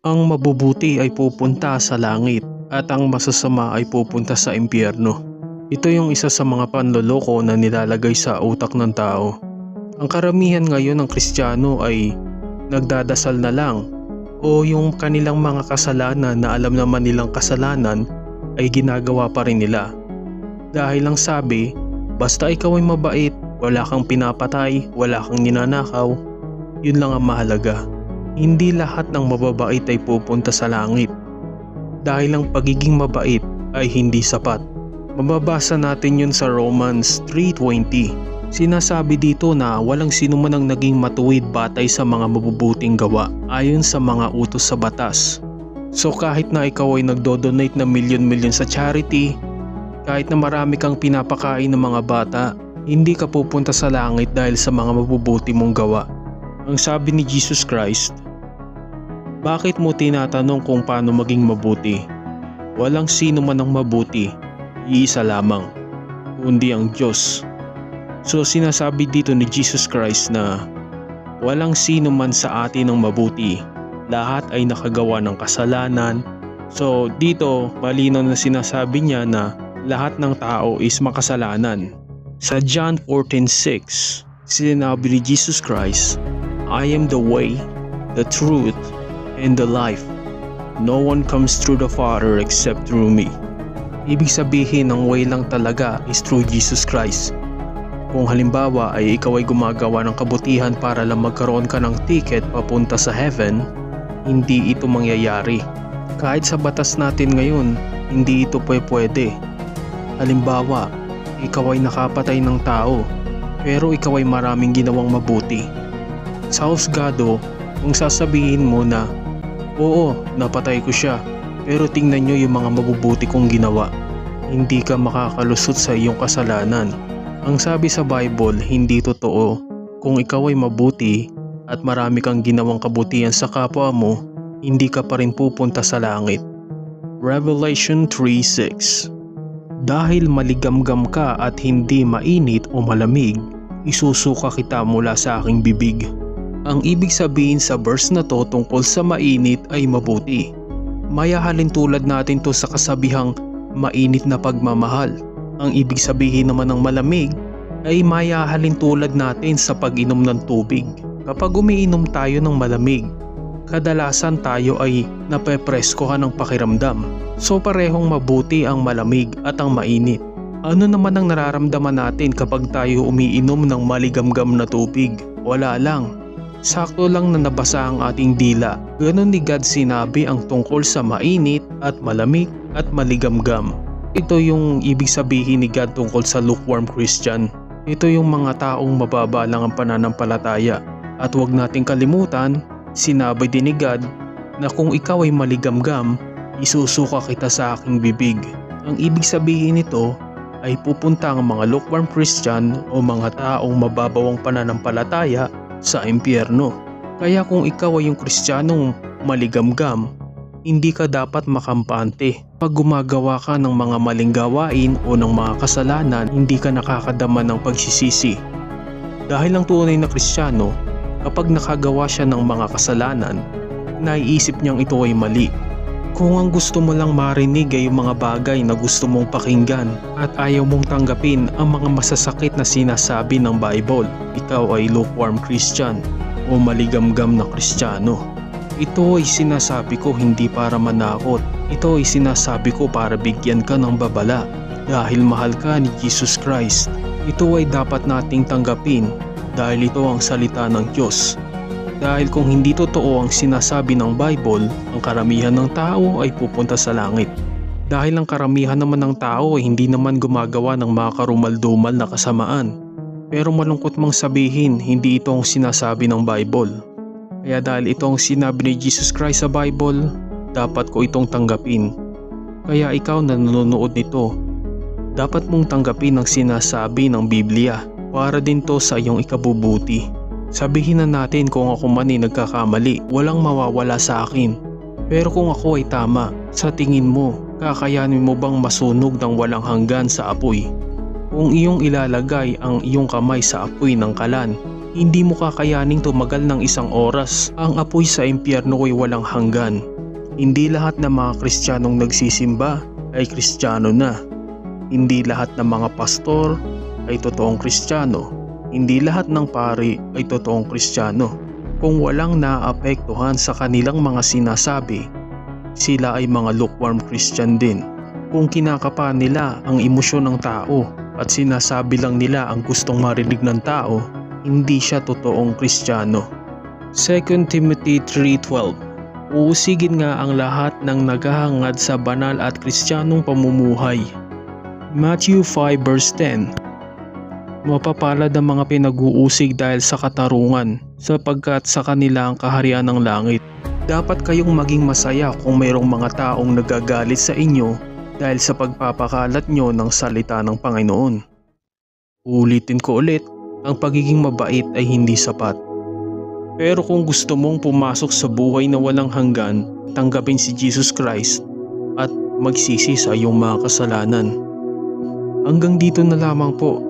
Ang mabubuti ay pupunta sa langit at ang masasama ay pupunta sa impyerno. Ito yung isa sa mga panloloko na nilalagay sa utak ng tao. Ang karamihan ngayon ng Kristiyano ay nagdadasal na lang o yung kanilang mga kasalanan na alam naman nilang kasalanan ay ginagawa pa rin nila. Dahil lang sabi, basta ikaw ay mabait, wala kang pinapatay, wala kang ninanakaw, yun lang ang mahalaga. Hindi lahat ng mababait ay pupunta sa langit. Dahil ang pagiging mabait ay hindi sapat. Mababasa natin yun sa Romans 3.20. Sinasabi dito na walang sino man ang naging matuwid batay sa mga mabubuting gawa ayon sa mga utos sa batas. So kahit na ikaw ay nagdo-donate na milyon-milyon sa charity, kahit na marami kang pinapakain ng mga bata, hindi ka pupunta sa langit dahil sa mga mabubuti mong gawa. Ang sabi ni Jesus Christ, Bakit mo tinatanong kung paano maging mabuti? Walang sino man ang mabuti, iisa lamang, kundi ang Diyos. So sinasabi dito ni Jesus Christ na walang sino man sa atin ang mabuti. Lahat ay nakagawa ng kasalanan. So dito malinaw na sinasabi niya na lahat ng tao is makasalanan. Sa John 14.6, sinabi ni Jesus Christ, I am the way, the truth, and the life. No one comes through the Father except through me. Ibig sabihin ang way lang talaga is through Jesus Christ. Kung halimbawa ay ikaw ay gumagawa ng kabutihan para lang magkaroon ka ng ticket papunta sa heaven, hindi ito mangyayari. Kahit sa batas natin ngayon, hindi ito pwede. Halimbawa, ikaw ay nakapatay ng tao, pero ikaw ay maraming ginawang mabuti. Sa husgado, kung sasabihin mo na, Oo, napatay ko siya, pero tingnan nyo yung mga mabubuti kong ginawa. Hindi ka makakalusot sa iyong kasalanan. Ang sabi sa Bible, hindi totoo. Kung ikaw ay mabuti at marami kang ginawang kabutihan sa kapwa mo, hindi ka pa rin pupunta sa langit. Revelation 3.6 Dahil maligamgam ka at hindi mainit o malamig, isusuka kita mula sa aking bibig. Ang ibig sabihin sa verse na to tungkol sa mainit ay mabuti. Mayahalin tulad natin to sa kasabihang mainit na pagmamahal. Ang ibig sabihin naman ng malamig ay mayahalin tulad natin sa pag-inom ng tubig. Kapag umiinom tayo ng malamig, kadalasan tayo ay napepreskohan ng pakiramdam. So parehong mabuti ang malamig at ang mainit. Ano naman ang nararamdaman natin kapag tayo umiinom ng maligamgam na tubig? Wala lang. Sakto lang na nabasa ang ating dila. Ganon ni God sinabi ang tungkol sa mainit at malamig at maligamgam. Ito yung ibig sabihin ni God tungkol sa lukewarm Christian. Ito yung mga taong mababa lang ang pananampalataya. At huwag nating kalimutan, sinabi din ni God na kung ikaw ay maligamgam, isusuka kita sa aking bibig. Ang ibig sabihin nito ay pupunta ang mga lukewarm Christian o mga taong mababawang pananampalataya sa impyerno. Kaya kung ikaw ay yung kristyanong maligamgam, hindi ka dapat makampante. Pag gumagawa ka ng mga maling gawain o ng mga kasalanan, hindi ka nakakadama ng pagsisisi. Dahil ang tunay na kristyano, kapag nakagawa siya ng mga kasalanan, naiisip niyang ito ay mali. Kung ang gusto mo lang marinig ay yung mga bagay na gusto mong pakinggan at ayaw mong tanggapin ang mga masasakit na sinasabi ng Bible, ikaw ay lukewarm Christian o maligamgam na Kristiyano. Ito ay sinasabi ko hindi para manakot. Ito ay sinasabi ko para bigyan ka ng babala. Dahil mahal ka ni Jesus Christ, ito ay dapat nating tanggapin dahil ito ang salita ng Diyos. Dahil kung hindi totoo ang sinasabi ng Bible, ang karamihan ng tao ay pupunta sa langit. Dahil ang karamihan naman ng tao ay hindi naman gumagawa ng mga karumaldumal na kasamaan. Pero malungkot mang sabihin, hindi ito ang sinasabi ng Bible. Kaya dahil ito ang sinabi ni Jesus Christ sa Bible, dapat ko itong tanggapin. Kaya ikaw na nanonood nito, dapat mong tanggapin ang sinasabi ng Biblia para din to sa iyong ikabubuti. Sabihin na natin kung ako man ay nagkakamali, walang mawawala sa akin. Pero kung ako ay tama, sa tingin mo, kakayanin mo bang masunog ng walang hanggan sa apoy? Kung iyong ilalagay ang iyong kamay sa apoy ng kalan, Hindi mo kakayaning tumagal ng isang oras. Ang apoy sa impyerno ay walang hanggan. Hindi lahat ng mga Kristiyanong nagsisimba ay Kristiyano na. Hindi lahat ng mga pastor ay totoong Kristiyano. Hindi lahat ng pari ay totoong Kristiyano. Kung walang naapektuhan sa kanilang mga sinasabi, sila ay mga lukewarm Christian din. Kung kinakapa nila ang emosyon ng tao at sinasabi lang nila ang gustong marinig ng tao, hindi siya totoong Kristiyano. 2 Timothy 3.12 Uusigin nga ang lahat ng naghahangad sa banal at kristyanong pamumuhay. Matthew 5 verse 10 Mapapalad ang mga pinag-uusig dahil sa katarungan sapagkat sa kanila ang kaharian ng langit. Dapat kayong maging masaya kung mayroong mga taong nagagalit sa inyo dahil sa pagpapakalat nyo ng salita ng Panginoon. Ulitin ko ulit, ang pagiging mabait ay hindi sapat. Pero kung gusto mong pumasok sa buhay na walang hanggan, tanggapin si Jesus Christ at magsisi sa iyong mga kasalanan. Hanggang dito na lamang po.